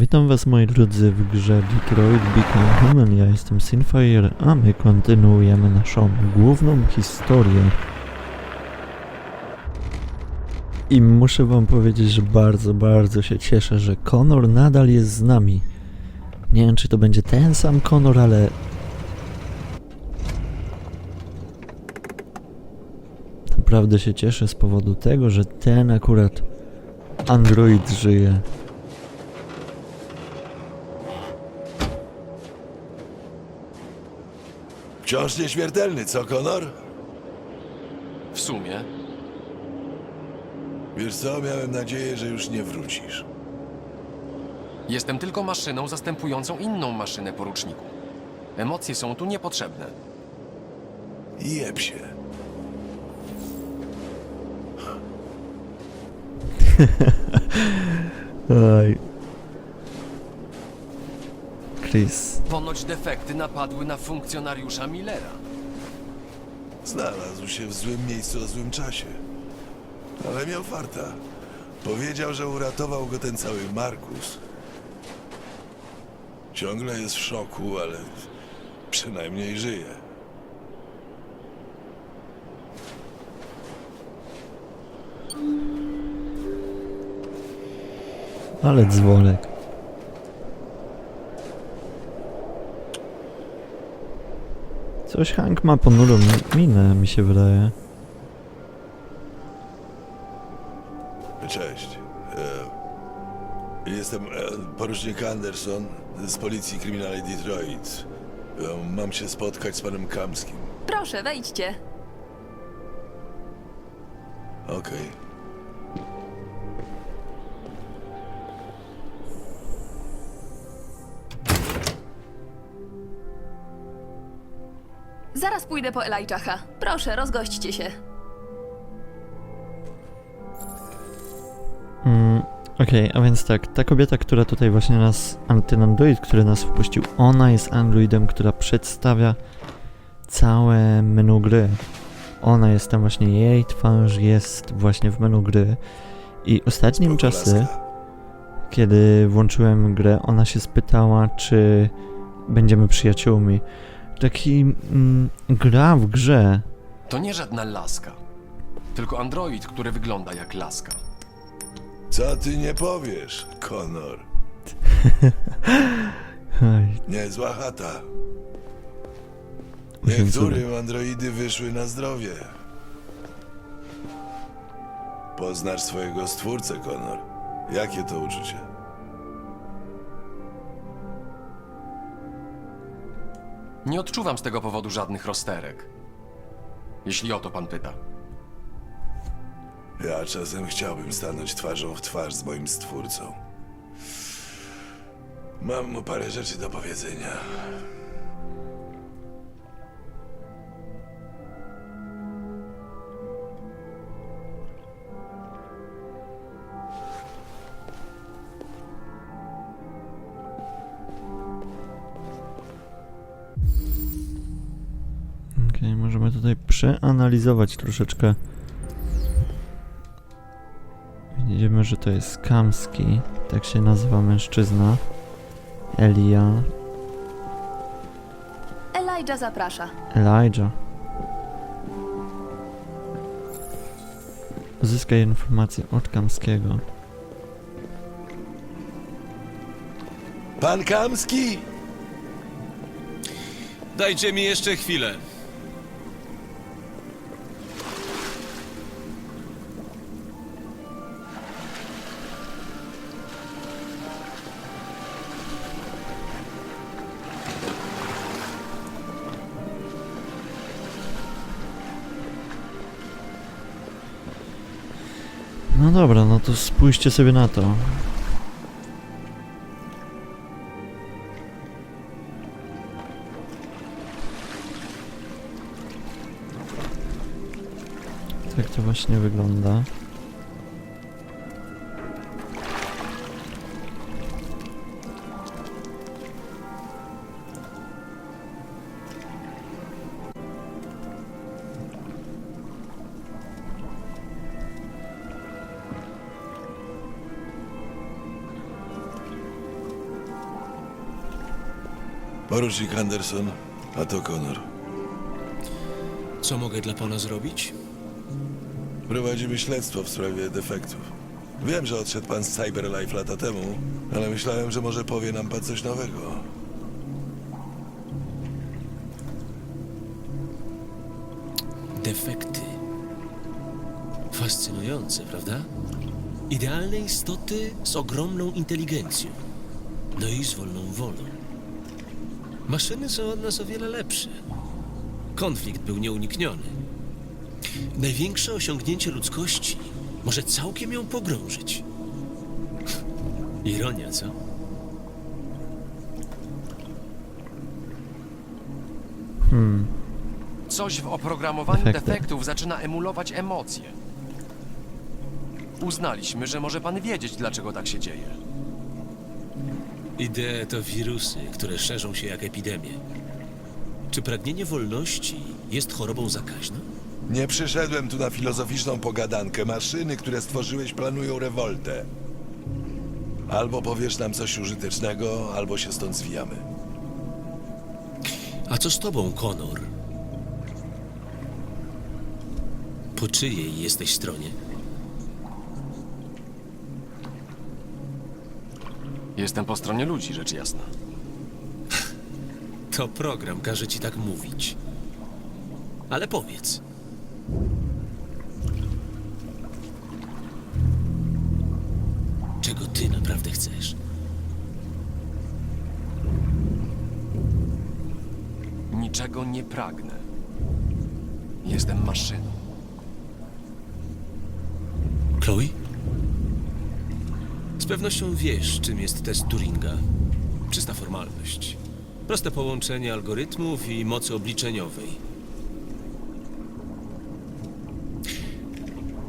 Witam was moi drodzy w grze Detroit Become Human. Ja jestem Sinfire, a my kontynuujemy naszą główną historię. I muszę wam powiedzieć, że bardzo, bardzo się cieszę, że Connor nadal jest z nami. Nie wiem, czy to będzie ten sam Connor, ale... Naprawdę się cieszę z powodu tego, że ten akurat android żyje. Wciąż nieśmiertelny, co, Konor? W sumie. Wiesz co, miałem nadzieję, że już nie wrócisz. Jestem tylko maszyną zastępującą inną maszynę, poruczniku. Emocje są tu niepotrzebne. I jeb się. Oj. Chris. Ponoć defekty napadły na funkcjonariusza Millera. Znalazł się w złym miejscu o złym czasie. Ale miał farta. Powiedział, że uratował go ten cały Markus. Ciągle jest w szoku, ale przynajmniej żyje. Ale dzwonek. Coś Hank ma ponurą mi- minę, mi się wydaje. Cześć. E, Jestem e, porucznik Anderson z policji kryminalnej Detroit. E, Mam się spotkać z panem Kamskim. Proszę, wejdźcie. Okej. Zaraz pójdę po Elijah. Proszę, rozgośćcie się. Mm, Okej, a więc tak, ta kobieta, która tutaj właśnie nas, ten android, który nas wpuścił, ona jest androidem, która przedstawia całe menu gry. Ona jest tam właśnie, jej twarz jest właśnie w menu gry. I ostatnim Spoko, czasy, laska. kiedy włączyłem grę, ona się spytała, czy będziemy przyjaciółmi. Taki mm, gra w grze. To nie żadna laska. Tylko android, który wygląda jak laska. Co ty nie powiesz, Konor? Niezła chata. Musimy Niektórym androidy wyszły na zdrowie. Poznasz swojego stwórcę, Konor. Jakie to uczucie? Nie odczuwam z tego powodu żadnych rozterek. Jeśli o to pan pyta. Ja czasem chciałbym stanąć twarzą w twarz z moim stwórcą. Mam mu parę rzeczy do powiedzenia. Okej, możemy tutaj przeanalizować troszeczkę. Widzimy, że to jest Kamski, tak się nazywa mężczyzna. Elia, Elijah zaprasza. Elijah. Uzyskaj informacje od Kamskiego. Pan Kamski! Dajcie mi jeszcze chwilę. No dobra, no to spójrzcie sobie na to. Tak to właśnie wygląda. Porucznik Anderson, a to Connor. Co mogę dla pana zrobić? Prowadzimy śledztwo w sprawie defektów. Wiem, że odszedł pan z Cyberlife lata temu, ale myślałem, że może powie nam pan coś nowego. Defekty. Fascynujące, prawda? Idealne istoty z ogromną inteligencją. No i z wolną wolą. Maszyny są od nas o wiele lepsze. Konflikt był nieunikniony. Największe osiągnięcie ludzkości może całkiem ją pogrążyć. Ironia, co? Hmm. Coś w oprogramowaniu Defekty. defektów zaczyna emulować emocje. Uznaliśmy, że może pan wiedzieć, dlaczego tak się dzieje. Idee to wirusy, które szerzą się jak epidemie. Czy pragnienie wolności jest chorobą zakaźną? Nie przyszedłem tu na filozoficzną pogadankę. Maszyny, które stworzyłeś, planują rewoltę. Albo powiesz nam coś użytecznego, albo się stąd zwijamy. A co z tobą, Konor? Po czyjej jesteś stronie? Jestem po stronie ludzi, rzecz jasna. To program każe ci tak mówić. Ale powiedz. Czego ty naprawdę chcesz? Niczego nie pragnę. Jestem maszyną. Chloe? Pewnością wiesz, czym jest test Turinga. Czysta formalność. Proste połączenie algorytmów i mocy obliczeniowej.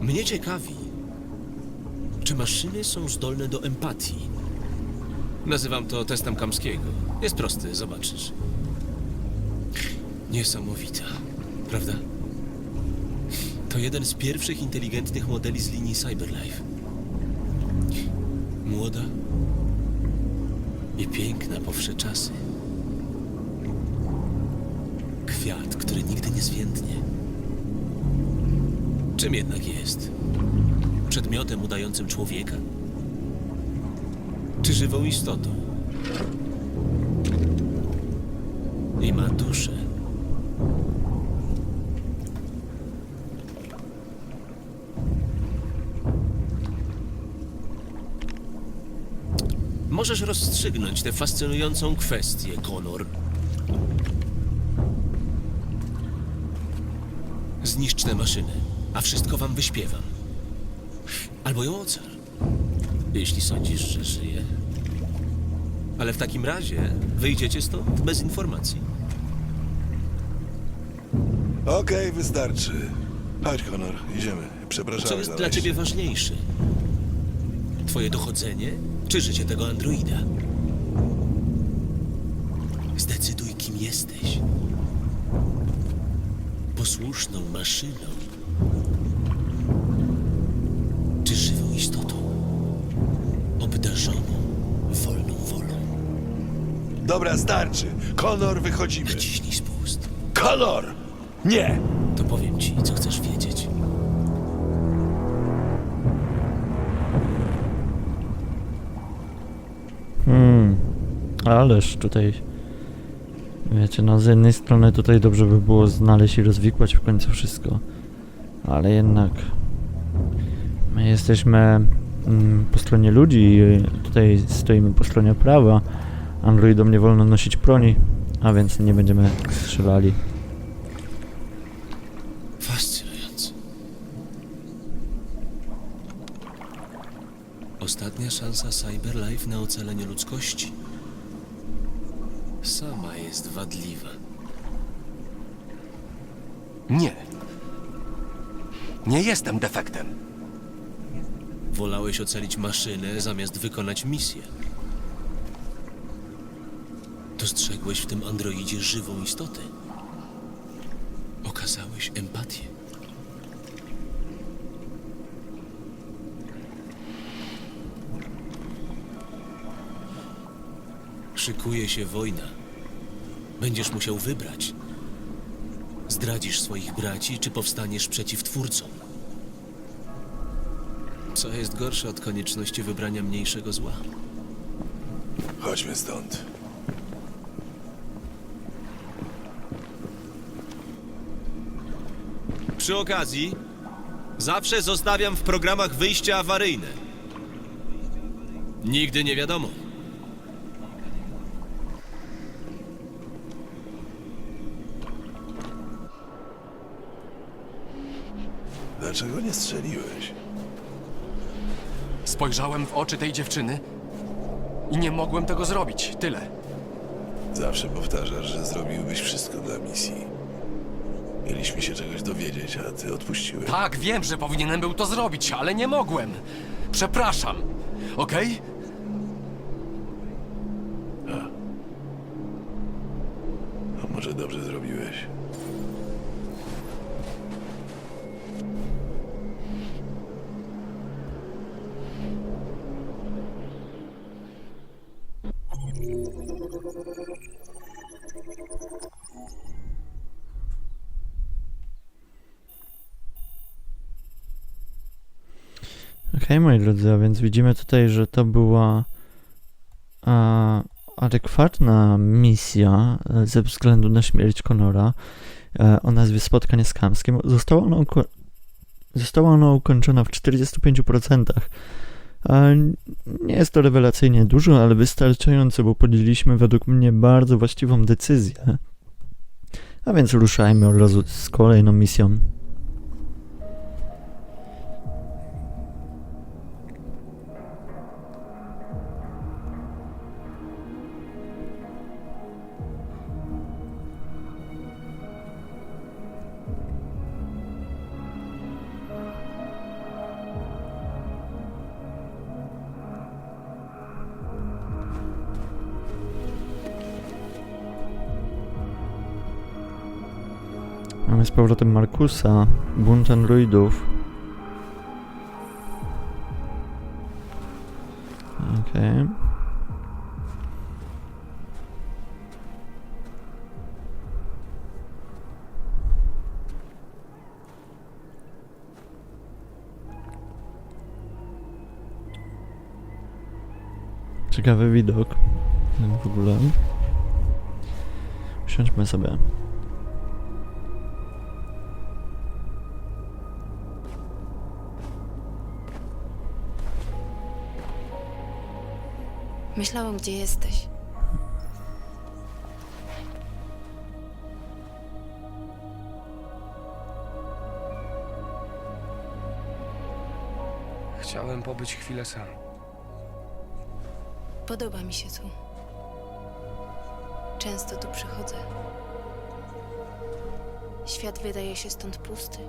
Mnie ciekawi, czy maszyny są zdolne do empatii. Nazywam to testem Kamskiego. Jest prosty, zobaczysz. Niesamowita, prawda? To jeden z pierwszych inteligentnych modeli z linii Cyberlife. Młoda i piękna po wsze czasy. Kwiat, który nigdy nie zwiędnie. Czym jednak jest? Przedmiotem udającym człowieka? Czy żywą istotą? I ma duszę. Możesz rozstrzygnąć tę fascynującą kwestię, Konor. Zniszcz tę maszynę, a wszystko wam wyśpiewam. Albo ją ocal, jeśli sądzisz, że żyje. Ale w takim razie wyjdziecie stąd bez informacji. Okej, wystarczy. Chodź, Connor, idziemy. Przepraszam. Co jest za dla wejście. ciebie ważniejsze? Twoje dochodzenie, czy życie tego androida? Zdecyduj, kim jesteś. Posłuszną maszyną, czy żywą istotą, obdarzoną wolną wolą. Dobra, starczy. Connor, wychodzimy. Naciśnij spust. Connor! Nie! To powiem Ależ tutaj. Wiecie, no z jednej strony tutaj dobrze by było znaleźć i rozwikłać w końcu wszystko. Ale jednak. My jesteśmy mm, po stronie ludzi tutaj stoimy po stronie prawa. Androidom nie wolno nosić broni, a więc nie będziemy strzelali. Fascynujące. Ostatnia szansa Cyberlife na ocalenie ludzkości. Sama jest wadliwa. Nie. Nie jestem defektem. Wolałeś ocalić maszynę zamiast wykonać misję. Dostrzegłeś w tym androidzie żywą istotę. Okazałeś empatię. Szykuje się wojna. Będziesz musiał wybrać. Zdradzisz swoich braci, czy powstaniesz przeciw twórcom? Co jest gorsze od konieczności wybrania mniejszego zła? Chodźmy stąd. Przy okazji, zawsze zostawiam w programach wyjścia awaryjne. Nigdy nie wiadomo. Dlaczego nie strzeliłeś? Spojrzałem w oczy tej dziewczyny i nie mogłem tego zrobić. Tyle. Zawsze powtarzasz, że zrobiłbyś wszystko dla misji. Mieliśmy się czegoś dowiedzieć, a ty odpuściłeś. Tak, wiem, że powinienem był to zrobić, ale nie mogłem. Przepraszam. Okej? Drodzy, a więc widzimy tutaj, że to była a, adekwatna misja e, ze względu na śmierć Conora e, o nazwie Spotkanie z Kamskim. Została ona, uko- została ona ukończona w 45%. E, Nie jest to rewelacyjnie dużo, ale wystarczająco, bo podjęliśmy według mnie bardzo właściwą decyzję. A więc ruszajmy od razu z kolejną misją. Z powrotem Markusa, bunt androidów. Okej. Ciekawy widok. W ogóle. Usiądźmy sobie. Myślałam, gdzie jesteś. Chciałem pobyć chwilę sam. Podoba mi się tu. Często tu przychodzę. Świat wydaje się stąd pusty.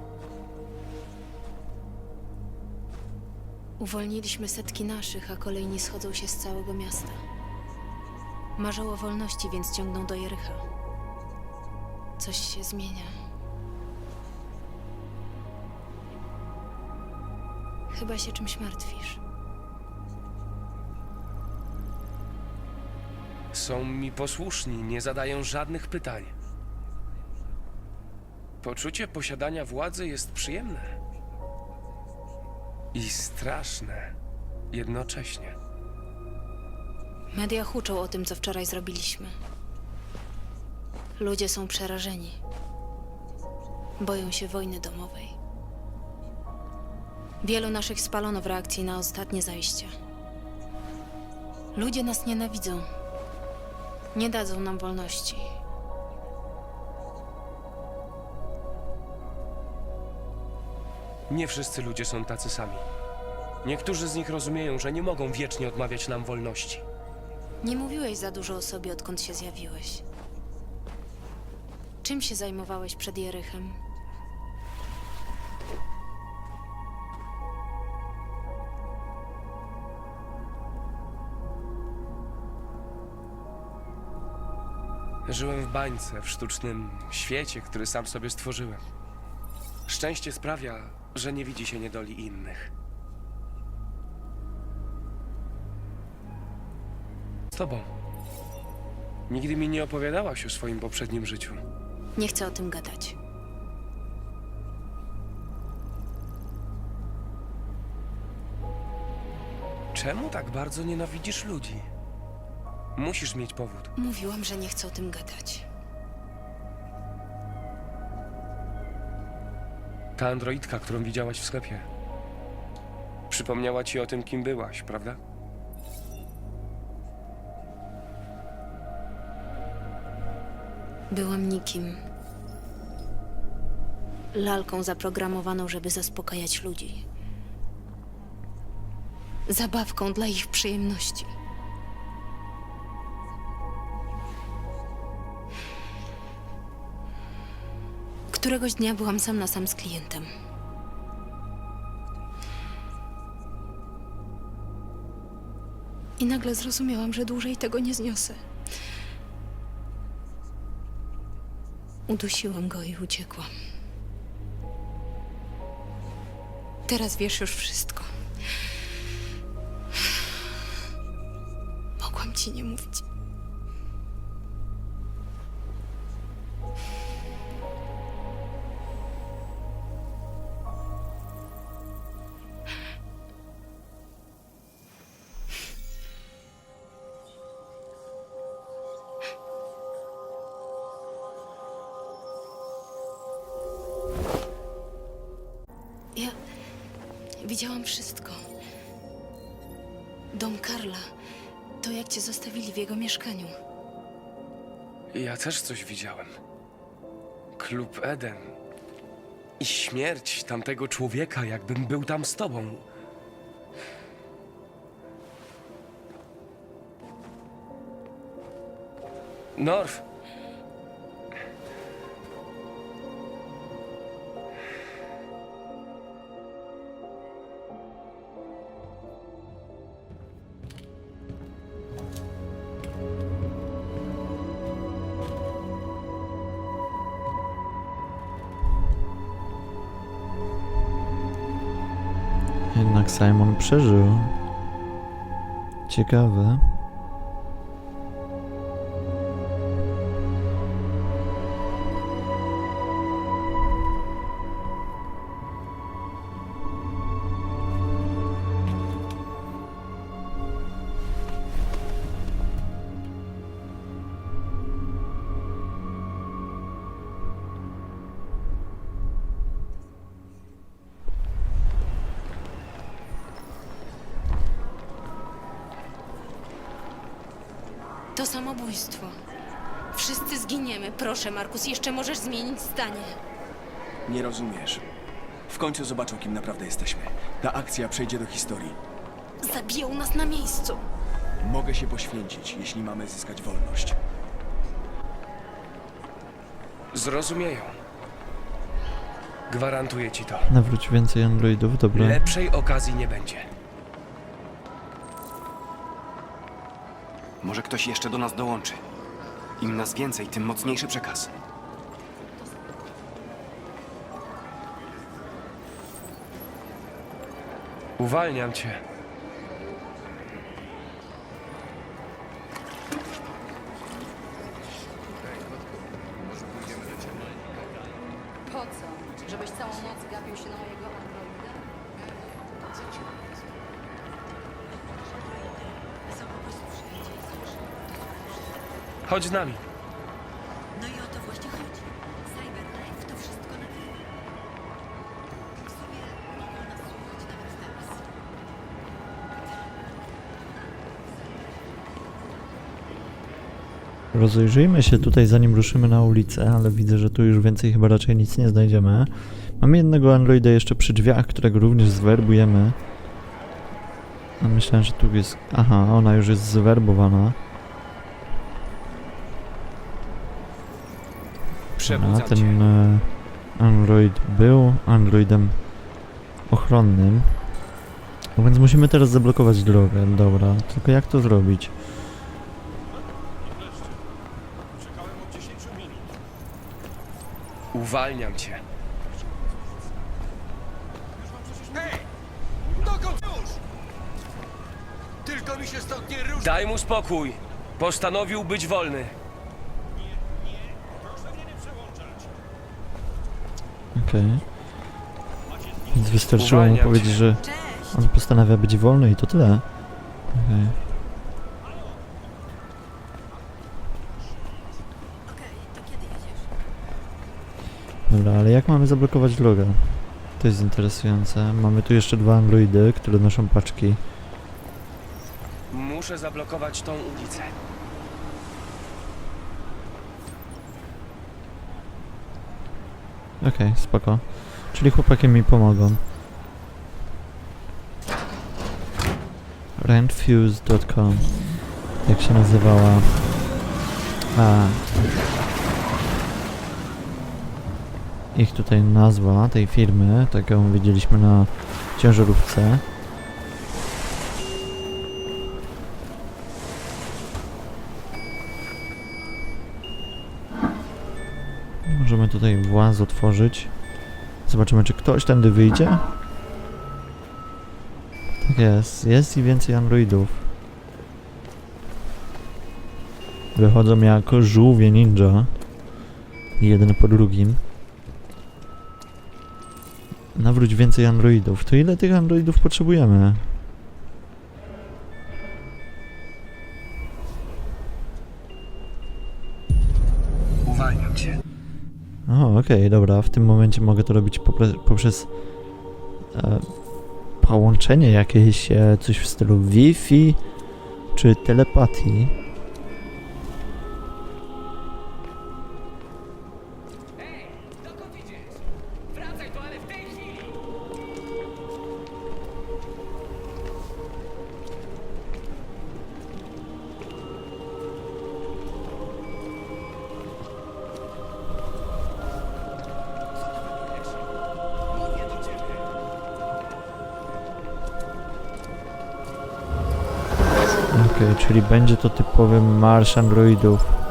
Uwolniliśmy setki naszych, a kolejni schodzą się z całego miasta. Marzą o wolności, więc ciągną do Jericha. Coś się zmienia. Chyba się czymś martwisz. Są mi posłuszni, nie zadają żadnych pytań. Poczucie posiadania władzy jest przyjemne. I straszne jednocześnie. Media huczą o tym, co wczoraj zrobiliśmy. Ludzie są przerażeni. Boją się wojny domowej. Wielu naszych spalono w reakcji na ostatnie zajścia. Ludzie nas nienawidzą. Nie dadzą nam wolności. Nie wszyscy ludzie są tacy sami. Niektórzy z nich rozumieją, że nie mogą wiecznie odmawiać nam wolności. Nie mówiłeś za dużo o sobie, odkąd się zjawiłeś. Czym się zajmowałeś przed Jerychem? Żyłem w bańce, w sztucznym świecie, który sam sobie stworzyłem. Szczęście sprawia, że nie widzi się niedoli innych. Z tobą. Nigdy mi nie opowiadałaś o swoim poprzednim życiu. Nie chcę o tym gadać. Czemu tak bardzo nienawidzisz ludzi? Musisz mieć powód. Mówiłam, że nie chcę o tym gadać. Ta androidka, którą widziałaś w sklepie. Przypomniała ci o tym, kim byłaś, prawda? Byłam nikim. Lalką zaprogramowaną, żeby zaspokajać ludzi. Zabawką dla ich przyjemności. Któregoś dnia byłam sam na sam z klientem. I nagle zrozumiałam, że dłużej tego nie zniosę. Udusiłam go i uciekłam. Teraz wiesz już wszystko. Mogłam ci nie mówić. Ja też coś widziałem. Klub Eden. I śmierć tamtego człowieka, jakbym był tam z tobą. Norf. Jednak Simon przeżył. Ciekawe. To samobójstwo. Wszyscy zginiemy. Proszę, Markus, jeszcze możesz zmienić zdanie. Nie rozumiesz. W końcu zobaczą, kim naprawdę jesteśmy. Ta akcja przejdzie do historii. Zabiją nas na miejscu. Mogę się poświęcić, jeśli mamy zyskać wolność. Zrozumieją. Gwarantuję ci to. Nawróć więcej androidów, dobra. Lepszej okazji nie będzie. Może ktoś jeszcze do nas dołączy. Im nas więcej, tym mocniejszy przekaz. Uwalniam cię. Po co? Żebyś całą noc gapił się na mojego androida? Chodź z nami. No i o to właśnie chodzi. Cyberlife to wszystko nagrywa. W sumie mogą nas słuchać nawet teraz. Rozejrzyjmy się tutaj zanim ruszymy na ulicę, ale widzę, że tu już więcej chyba raczej nic nie znajdziemy. Mamy jednego androida jeszcze przy drzwiach, którego również zwerbujemy. A myślałem, że tu jest... Aha, ona już jest zwerbowana. A Przebudzam cię. ten e, android był androidem ochronnym. No więc musimy teraz zablokować drogę, dobra. Tylko jak to zrobić? Uwalniam cię. Dokąd już? Tylko mi się stąd nie! Daj mu spokój. Postanowił być wolny. Okej. Więc wystarczyło mu powiedzieć, że on postanawia być wolny i to tyle. Okej. Dobra, ale jak mamy zablokować loga? To jest interesujące. Mamy tu jeszcze dwa androidy, które noszą paczki. Muszę zablokować tą ulicę. Okej, spoko. Czyli chłopaki mi pomogą. Rentfuse.com Jak się nazywała? A. Ich tutaj nazwa tej firmy, tak jaką widzieliśmy na ciężarówce. Tutaj właz otworzyć. Zobaczymy, czy ktoś tędy wyjdzie. Tak jest, jest i więcej androidów. Wychodzą jako żółwie ninja. Jeden po drugim. Nawróć więcej androidów. To ile tych androidów potrzebujemy? Uwalniam cię. Okej, dobra. W tym momencie mogę to robić popre- poprzez e, połączenie jakieś, e, coś w stylu Wi-Fi czy telepatii. Czyli będzie to typowy marsz androidów.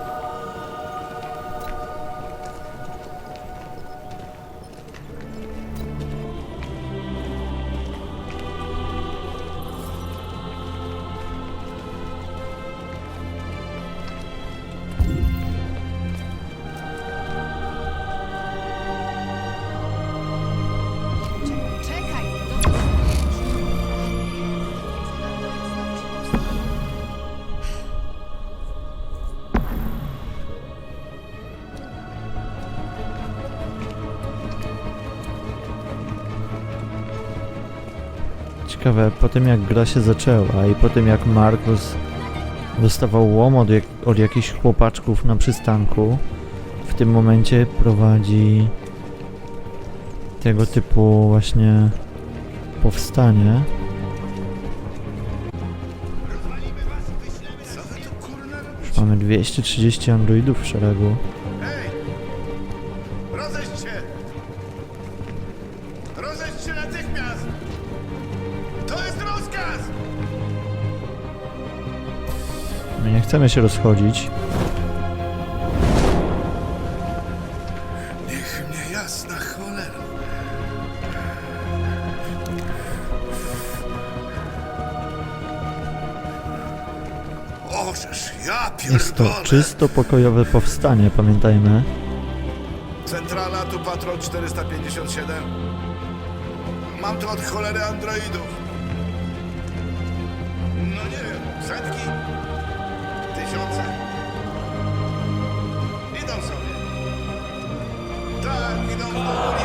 Ciekawe, po tym jak gra się zaczęła i po tym jak Markus dostawał łom od, jak, od jakichś chłopaczków na przystanku, w tym momencie prowadzi tego typu właśnie powstanie. Już mamy 230 androidów w szeregu. Rozejdź się! Natychmiast! To jest rozkaz! My nie chcemy się rozchodzić. Niech mnie jasna cholera. Ożeż, ja Jest to pierdolę! czysto pokojowe powstanie, pamiętajmy. Centrala, tu patrol 457. Mam tu od cholery androidów. Tysiące? Idą sobie. Tak, idą w.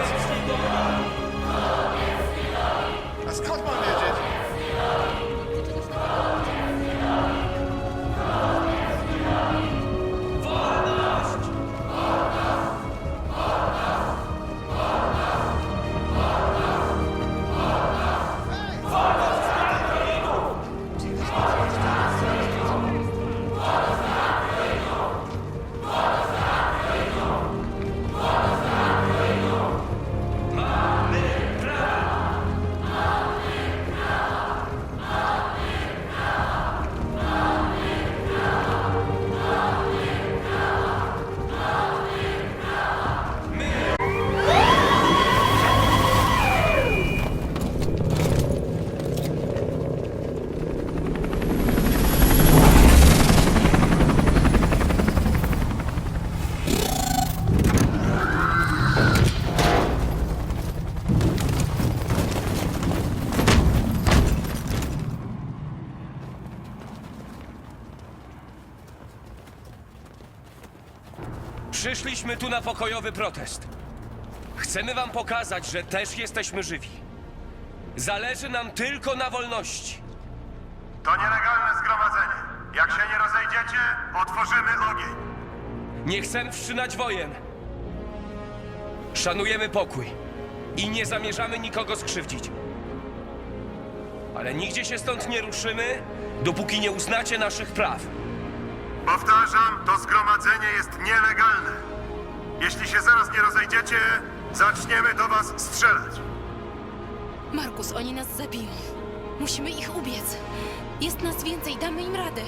Przyszliśmy tu na pokojowy protest. Chcemy wam pokazać, że też jesteśmy żywi. Zależy nam tylko na wolności. To nielegalne zgromadzenie. Jak się nie rozejdziecie, otworzymy ogień. Nie chcemy wszczynać wojen. Szanujemy pokój i nie zamierzamy nikogo skrzywdzić. Ale nigdzie się stąd nie ruszymy, dopóki nie uznacie naszych praw. Powtarzam, to zgromadzenie jest nielegalne. Jeśli się zaraz nie rozejdziecie, zaczniemy do was strzelać. Markus, oni nas zabiją. Musimy ich ubiec. Jest nas więcej, damy im radę.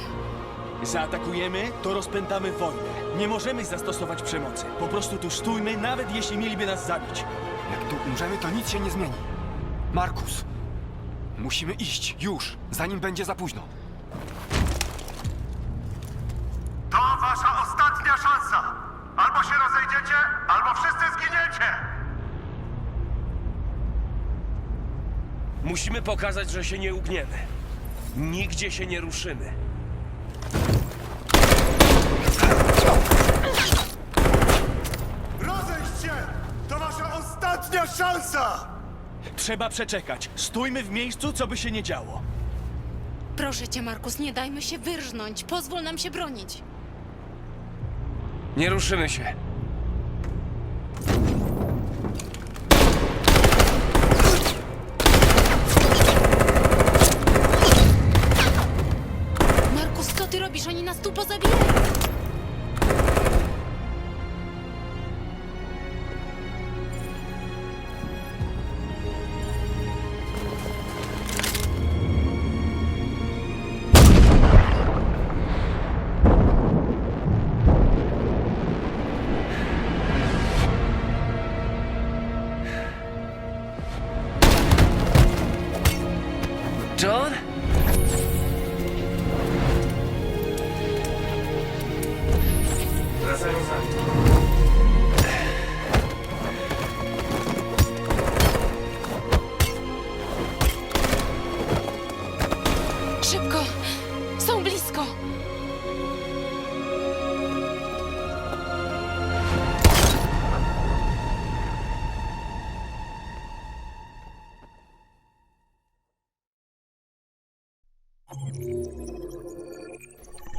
Zaatakujemy, to rozpętamy wojnę. Nie możemy zastosować przemocy. Po prostu tu stójmy, nawet jeśli mieliby nas zabić. Jak tu umrzemy, to nic się nie zmieni. Markus, musimy iść już, zanim będzie za późno. Musimy pokazać, że się nie ugniemy. Nigdzie się nie ruszymy. Rozejść się! To wasza ostatnia szansa! Trzeba przeczekać. Stójmy w miejscu, co by się nie działo. Proszę cię, Markus, nie dajmy się wyrżnąć. Pozwól nam się bronić. Nie ruszymy się. Tu pozabijają.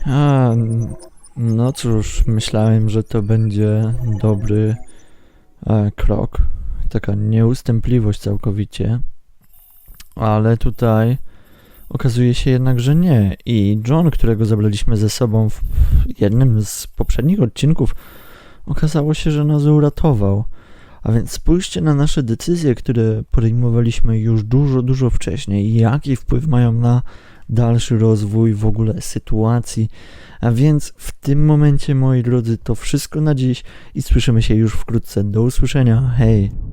A, no cóż, myślałem, że to będzie dobry e, krok. Taka nieustępliwość całkowicie. Ale tutaj okazuje się jednak, że nie. I John, którego zabraliśmy ze sobą w jednym z poprzednich odcinków, okazało się, że nas uratował. A więc spójrzcie na nasze decyzje, które podejmowaliśmy już dużo, dużo wcześniej jaki wpływ mają na dalszy rozwój w ogóle sytuacji. A więc w tym momencie, moi drodzy, to wszystko na dziś i słyszymy się już wkrótce. Do usłyszenia. Hej!